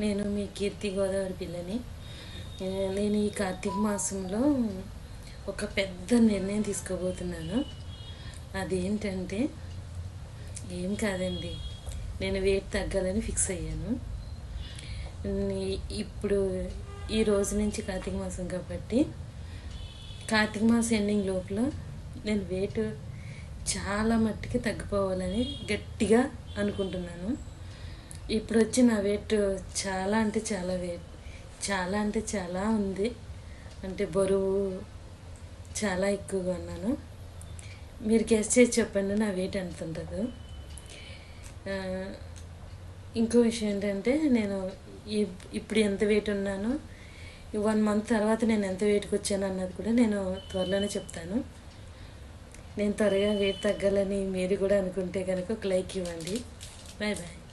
నేను మీ కీర్తి గోదావరి పిల్లని. నేను ఈ కార్తీక మాసంలో ఒక పెద్ద నిర్ణయం తీసుకోబోతున్నాను. అదేంటంటే ఏం కాదండి నేను వెయిట్ తగ్గాలని ఫిక్స్ అయ్యాను. ఇప్పుడు ఈ రోజు నుంచి కార్తీక మాసం కాబట్టి కార్తీక మాసం ఎండింగ్ లోపల నేను వెయిట్ చాలా మట్టికి తగ్గిపోవాలని గట్టిగా అనుకుంటున్నాను. ఇప్పుడు వచ్చి నా వెయిట్ చాలా అంటే చాలా వెయిట్ చాలా అంటే చాలా ఉంది. అంటే బరువు చాలా ఎక్కువగా ఉన్నాను. మీరు గెస్ట్ చేసి చెప్పండి నా వెయిట్ ఎంత ఉంటుందో. ఇంకో విషయం ఏంటంటే నేను ఇప్పుడు ఎంత వెయిట్ ఉన్నానో వన్ మంత్ తర్వాత నేను ఎంత వెయిట్కి వచ్చాను అన్నది కూడా నేను త్వరలోనే చెప్తాను. నేను త్వరగా వెయిట్ తగ్గాలని మీరు కూడా అనుకుంటే కనుక ఒక లైక్ ఇవ్వండి. Bye bye